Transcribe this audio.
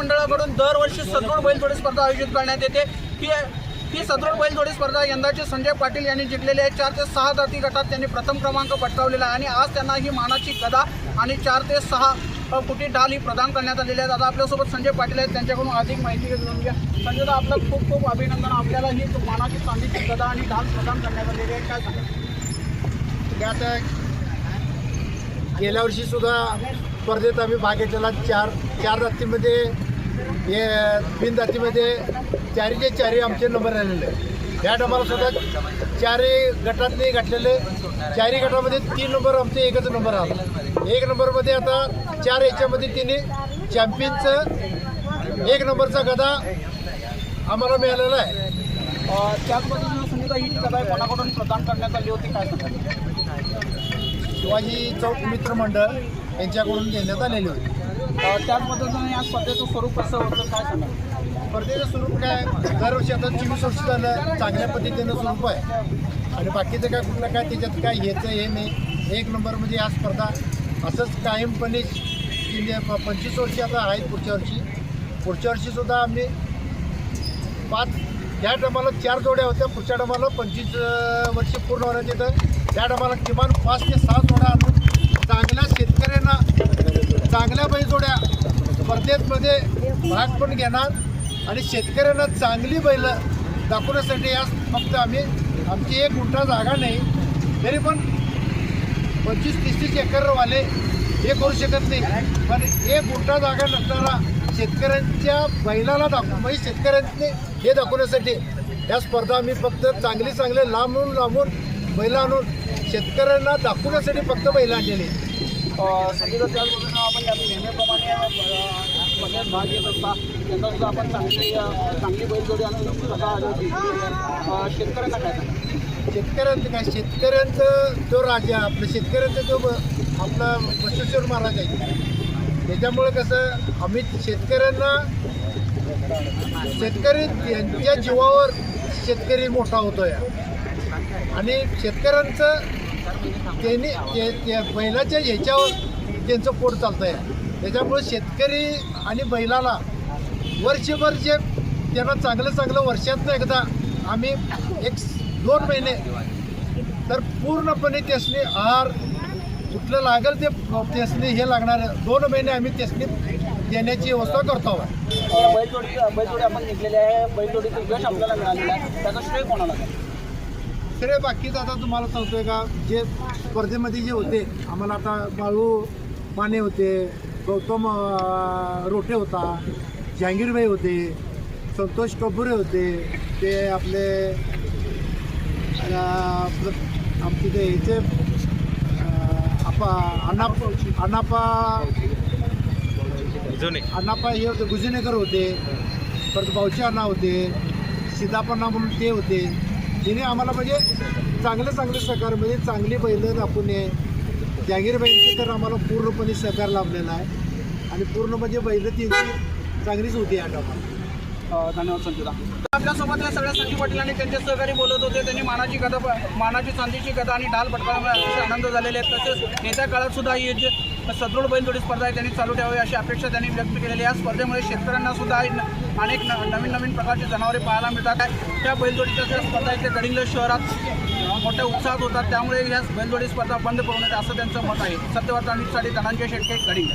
महामंडळाकडून मंडळाकडून दरवर्षी सदृढ बैलजोडी स्पर्धा आयोजित करण्यात येते. ही ही सदृढ बैलजोडी स्पर्धा यंदाचे संजय पाटील यांनी जिंकलेली आहे. चार ते सहा जाती गटात त्यांनी प्रथम क्रमांक पटकावलेला आहे आणि आज त्यांना ही मानाची गदा आणि चार ते सहा अ, कोटी डाल ही प्रदान करण्यात आलेली आहे. आता आपल्यासोबत संजय पाटील आहेत. त्यांच्याकडून अधिक माहिती घेऊन घ्या संजयदा आपलं खूप खूप अभिनंदन. आपल्याला ही मानाची चांदीची गदा आणि ढाल प्रदान करण्यात आलेली आहे. काय सांगा म्हणजे आता गेल्या वर्षीसुद्धा स्पर्धेत आम्ही भाग घेतलेला चार चार जातीमध्ये हे तीन जातीमध्ये चारीचे चारी आमचे नंबर आलेले या टायमाला सुद्धा चारही गटातले घातलेले चारही गटामध्ये तीन नंबर आमचे एकच नंबर आला. एक नंबरमध्ये आता चार याच्यामध्ये तिने चॅम्पियनचं एक नंबरचा गदा आम्हाला मिळालेला आहे. ही गदा कोणाकडून प्रदान करण्यात आली होती काय शिवाजी चौक मित्र मंडळ यांच्याकडून देण्यात आलेली होती. त्याच पद्धतीने या स्पर्धेचं स्वरूप कसं होतं काय सांगा? स्पर्धेचं स्वरूप काय दरवर्षी आता चोवीस वर्ष झालं चांगल्या पद्धतीनं स्वरूप आहे. आणि बाकीचं काय कुठलं काय त्याच्यात काय ह्याचं हे नाही. एक नंबरमध्ये या स्पर्धा. असंच कायमपणे प- पंचवीस वर्षी आता आहेत पुढच्या वर्षी. पुढच्या वर्षीसुद्धा आम्ही पाच या डबाला चार जोड्या होत्या. पुढच्या डबाला पंचवीस वर्षी वर्ष पूर्ण होण्यात येतं. त्या डबाला किमान पाच ते सहा जोड्या आणून चांगल्या शेतकऱ्यांना स्पर्धेमध्ये भाग पण घेणार. आणि शेतकऱ्यांना चांगली बैल दाखवण्यासाठी या फक्त आम्ही आमची एक गुंठा जागा नाही तरी पण पंचवीस तीस तीस एकरवाले हे करू शकत नाही. पण एक गुंठा जागा नसणारा शेतकऱ्यांच्या बैलाला दाखव म्हणजे शेतकऱ्यांनी हे दाखवण्यासाठी या स्पर्धा आम्ही फक्त चांगली चांगले लांबून लांबून बैल आणून शेतकऱ्यांना दाखवण्यासाठी फक्त बैल आणलेली आहेत. नेहमीप्रमाणे स्पर्धेत भाग घेत असता. आपण चांगली चांगली बैलजोडी आली होती शेतकऱ्यांना काय सांगा शेतकऱ्यांचं काय? शेतकऱ्यांचं जो राजा आपलं शेतकऱ्यांचा जो आपला बसवेश्वर महाराज आहे. त्याच्यामुळे कसं आम्ही शेतकऱ्यांना शेतकरी यांच्या जीवावर शेतकरी मोठा होतो या आणि शेतकऱ्यांचं त्यांनी ते ते बैलाच्या ह्याच्यावर त्यांचं पोट चालतं आहे त्याच्यामुळे शेतकरी आणि बैलाला वर्षभर जे त्यांना चांगलं चांगलं वर्षातनं एकदा आम्ही एक दोन महिने तर पूर्णपणे त्यासनी आहार कुठलं लागेल ते त्यासनी हे लागणार दोन महिने आम्ही त्यासनी देण्याची व्यवस्था करतो बैलजोडी बैलजोडी आपण जिंकलेली आहे. बैलजोडीचं यश आपल्याला मिळालेलं आहे. त्याचं श्रेय कोणाला सगळे बाकीचं आता तुम्हाला सांगतोय का? जे स्पर्धेमध्ये जे होते आम्हाला आता बाळू माने होते गौतम रोटे होता जहांगीरबाई होते संतोष कपुरे होते ते आपले आमचे ते ह्याचे आपा अण्णापा अण्णापा अण्णापा हे होते गुजिनेकर होते परत बावचे अण्णा होते सीतापण्णा म्हणून ते होते. तिने आम्हाला म्हणजे चांगलं चांगलं सहकार म्हणजे चांगली बैलं दाखवून जहांगीरबाईंचे तर आम्हाला पूर्णपणे सहकार लाभलेला आहे. आणि पूर्ण म्हणजे बैलं चांगलीच होती या टायमाला अ, धन्यवाद संचिता आपल्यासोबत सगळ्या संजय पाटील आणि त्यांचे सहकारी बोलत होते. त्यांनी मानाची कथा मानाची चांदीची कथा आणि ढाल पटकावल्यामुळे अतिशय आनंद झालेले आहेत. तसेच येत्या काळात सुद्धा ही जी सदृढ बैलजोडी स्पर्धा आहे त्यांनी चालू ठेवावी अशी अपेक्षा त्यांनी व्यक्त केलेली आहे. या स्पर्धेमुळे शेतकऱ्यांना सुद्धा अनेक न- नवीन नवीन प्रकारची जनावरे पाहायला मिळतात. आहे त्या बैलजोडीच्या ज्या स्पर्धा इथे गडिंग शहरात मोठ्या उत्साहात होतात. त्यामुळे या बैलजोडी स्पर्धा बंद करू नये असं त्यांचं मत आहे. सत्यवार्ता न्यूजसाठी धनंजय शेटके गडिंग